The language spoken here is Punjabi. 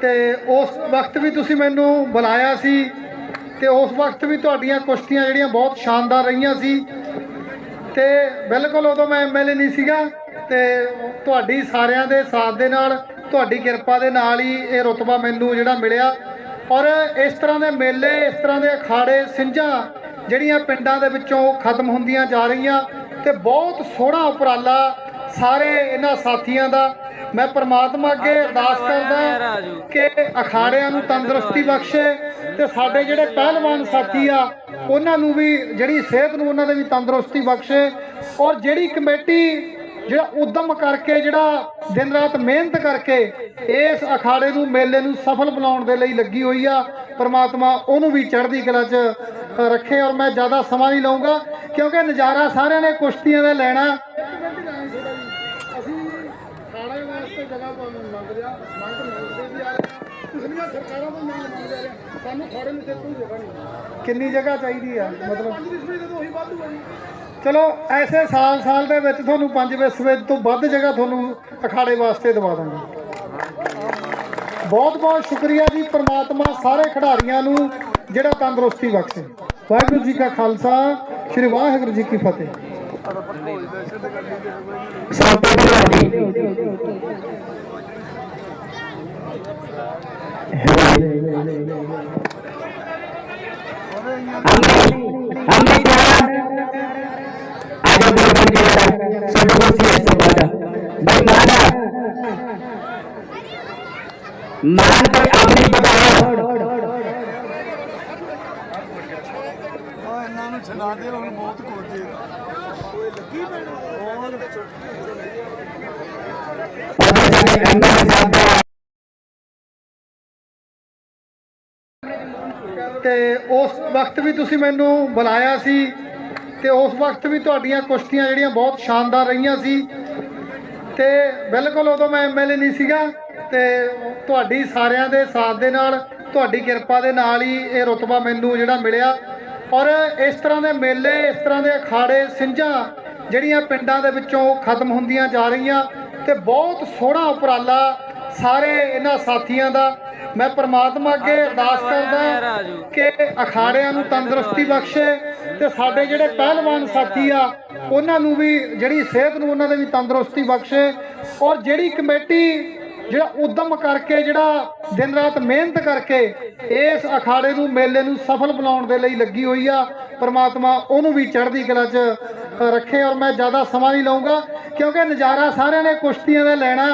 ਤੇ ਉਸ ਵਕਤ ਵੀ ਤੁਸੀਂ ਮੈਨੂੰ ਬੁਲਾਇਆ ਸੀ ਤੇ ਉਸ ਵਕਤ ਵੀ ਤੁਹਾਡੀਆਂ ਕੁਸ਼ਤੀਆਂ ਜਿਹੜੀਆਂ ਬਹੁਤ ਸ਼ਾਨਦਾਰ ਰਹੀਆਂ ਸੀ ਤੇ ਬਿਲਕੁਲ ਉਦੋਂ ਮੈਂ ਐਮਐਲਏ ਨਹੀਂ ਸੀਗਾ ਤੇ ਤੁਹਾਡੀ ਸਾਰਿਆਂ ਦੇ ਸਾਥ ਦੇ ਨਾਲ, ਤੁਹਾਡੀ ਕਿਰਪਾ ਦੇ ਨਾਲ ਹੀ ਇਹ ਰੁਤਬਾ ਮੈਨੂੰ ਜਿਹੜਾ ਮਿਲਿਆ। ਔਰ ਇਸ ਤਰ੍ਹਾਂ ਦੇ ਮੇਲੇ, ਇਸ ਤਰ੍ਹਾਂ ਦੇ ਅਖਾੜੇ, ਸਿੰਝਾਂ ਜਿਹੜੀਆਂ ਪਿੰਡਾਂ ਦੇ ਵਿੱਚੋਂ ਖਤਮ ਹੁੰਦੀਆਂ ਜਾ ਰਹੀਆਂ ਤੇ ਬਹੁਤ ਸੋਹਣਾ ਉਪਰਾਲਾ ਸਾਰੇ ਇਹਨਾਂ ਸਾਥੀਆਂ ਦਾ ਮੈਂ ਪ੍ਰਮਾਤਮਾ ਅੱਗੇ ਅਰਦਾਸ ਕਰਦਾ ਕਿ ਅਖਾੜਿਆਂ ਨੂੰ ਤੰਦਰੁਸਤੀ ਬਖਸ਼ੇ ਤੇ ਸਾਡੇ ਜਿਹੜੇ ਪਹਿਲਵਾਨ ਸਾਥੀ ਆ ਉਹਨਾਂ ਨੂੰ ਵੀ ਜਿਹੜੀ ਸਿਹਤ ਨੂੰ ਉਹਨਾਂ ਦੇ ਵੀ ਤੰਦਰੁਸਤੀ ਬਖਸ਼ੇ ਔਰ ਜਿਹੜੀ ਕਮੇਟੀ ਜਿਹੜਾ ਉਦਮ ਕਰਕੇ ਜਿਹੜਾ ਦਿਨ ਰਾਤ ਮਿਹਨਤ ਕਰਕੇ ਇਸ ਅਖਾੜੇ ਨੂੰ ਮੇਲੇ ਨੂੰ ਸਫਲ ਬਣਾਉਣ ਦੇ ਲਈ ਲੱਗੀ ਹੋਈ ਆ ਪ੍ਰਮਾਤਮਾ ਉਹਨੂੰ ਵੀ ਚੜ੍ਹਦੀ ਕਲਾ 'ਚ ਰੱਖੇ ਔਰ ਮੈਂ ਜ਼ਿਆਦਾ ਸਮਾਂ ਨਹੀਂ ਲਵਾਂਗਾ ਕਿਉਂਕਿ ਨਜ਼ਾਰਾ ਸਾਰਿਆਂ ਨੇ ਕੁਸ਼ਤੀਆਂ ਦਾ ਲੈਣਾ। ਖਾਣੇ ਵਾਸਤੇ ਜਗ੍ਹਾ ਮੰਗ ਰਿਹਾ ਮੰਗ ਮੰਗਦੇ ਵੀ ਆ ਪਿਛਲੀਆਂ ਸਰਕਾਰਾਂ ਤੋਂ ਮੰਗ ਮੰਗਦੇ ਆ ਸਾਨੂੰ ਖਾੜੇ ਨੂੰ ਤੇ ਕੋਈ ਜਗ੍ਹਾ ਨਹੀਂ ਕਿੰਨੀ ਜਗ੍ਹਾ ਚਾਹੀਦੀ ਆ? ਮਤਲਬ ਪੰਜ ਵਿਸਵੇ ਦੇ ਉਹੀ ਵਾਧੂ ਆ ਜੀ। ਚਲੋ ਐਸੇ ਸਾਲ ਸਾਲ ਦੇ ਵਿੱਚ ਤੁਹਾਨੂੰ ਪੰਜ ਵਿਸਵੇ ਤੋਂ ਵੱਧ ਜਗ੍ਹਾ ਤੁਹਾਨੂੰ ਅਖਾੜੇ ਵਾਸਤੇ ਦਵਾ ਦਾਂਗੇ। ਬਹੁਤ ਬਹੁਤ ਸ਼ੁਕਰੀਆ ਜੀ ਪ੍ਰਮਾਤਮਾ ਸਾਰੇ ਖਿਡਾਰੀਆਂ ਨੂੰ ਜਿਹੜਾ ਤੰਦਰੁਸਤੀ ਬਖਸ਼ੇ। ਵਾਹਿਗੁਰੂ ਜੀ ਕਾ ਖਾਲਸਾ ਸ੍ਰੀ ਵਾਹਿਗੁਰੂ ਜੀ ਕੀ ਫਤਿਹ। ਸੌਂਪੇ ਦੀ ਅੰਮ੍ਰਿਤ ਆਜੋ ਬੋਲ ਬੰਦੇ ਸਾਡੇ ਕੋਲ ਸੀ ਸਵਾਦਾ ਬਈ ਮਾਨਾ ਮਾਨ ਪਰ ਆਪਣੀ ਬਤਾ ਨਾ ਹੁਣ ਬਹੁਤ ਕੁਝ ਦੇ। ਤੇ ਉਸ ਵਕਤ ਵੀ ਤੁਸੀਂ ਮੈਨੂੰ ਬੁਲਾਇਆ ਸੀ ਤੇ ਉਸ ਵਕਤ ਵੀ ਤੁਹਾਡੀਆਂ ਕੁਸ਼ਤੀਆਂ ਜਿਹੜੀਆਂ ਬਹੁਤ ਸ਼ਾਨਦਾਰ ਰਹੀਆਂ ਸੀ ਤੇ ਬਿਲਕੁਲ ਉਦੋਂ ਮੈਂ ਐਮਐਲਏ ਨਹੀਂ ਸੀਗਾ ਤੇ ਤੁਹਾਡੀ ਸਾਰਿਆਂ ਦੇ ਸਾਥ ਦੇ ਨਾਲ, ਤੁਹਾਡੀ ਕਿਰਪਾ ਦੇ ਨਾਲ ਹੀ ਇਹ ਰਤਬਾ ਮੈਨੂੰ ਜਿਹੜਾ ਮਿਲਿਆ। ਔਰ ਇਸ ਤਰ੍ਹਾਂ ਦੇ ਮੇਲੇ ਇਸ ਤਰ੍ਹਾਂ ਦੇ ਅਖਾੜੇ ਸਿੰਝਾਂ ਜਿਹੜੀਆਂ ਪਿੰਡਾਂ ਦੇ ਵਿੱਚੋਂ ਖਤਮ ਹੁੰਦੀਆਂ ਜਾ ਰਹੀਆਂ ਤੇ ਬਹੁਤ ਸੋਹਣਾ ਉਪਰਾਲਾ ਸਾਰੇ ਇਹਨਾਂ ਸਾਥੀਆਂ ਦਾ। ਮੈਂ ਪ੍ਰਮਾਤਮਾ ਅੱਗੇ ਅਰਦਾਸ ਕਰਦਾ ਕਿ ਅਖਾੜਿਆਂ ਨੂੰ ਤੰਦਰੁਸਤੀ ਬਖਸ਼ੇ ਤੇ ਸਾਡੇ ਜਿਹੜੇ ਪਹਿਲਵਾਨ ਸਾਥੀ ਆ ਉਹਨਾਂ ਨੂੰ ਵੀ ਜਿਹੜੀ ਸਿਹਤ ਨੂੰ ਉਹਨਾਂ ਦੇ ਵੀ ਤੰਦਰੁਸਤੀ ਬਖਸ਼ੇ। ਔਰ ਜਿਹੜੀ ਕਮੇਟੀ ਜਿਹੜਾ ਉਦਮ ਕਰਕੇ, ਜਿਹੜਾ ਦਿਨ ਰਾਤ ਮਿਹਨਤ ਕਰਕੇ ਇਸ ਅਖਾੜੇ ਨੂੰ, ਮੇਲੇ ਨੂੰ ਸਫਲ ਬਣਾਉਣ ਦੇ ਲਈ ਲੱਗੀ ਹੋਈ ਆ, ਪਰਮਾਤਮਾ ਉਹਨੂੰ ਵੀ ਚੜ੍ਹਦੀ ਕਲਾ 'ਚ ਰੱਖੇ ਔਰ ਮੈਂ ਜ਼ਿਆਦਾ ਸਮਾਂ ਨਹੀਂ ਲਵਾਂਗਾ ਕਿਉਂਕਿ ਨਜ਼ਾਰਾ ਸਾਰਿਆਂ ਨੇ ਕੁਸ਼ਤੀਆਂ ਦਾ ਲੈਣਾ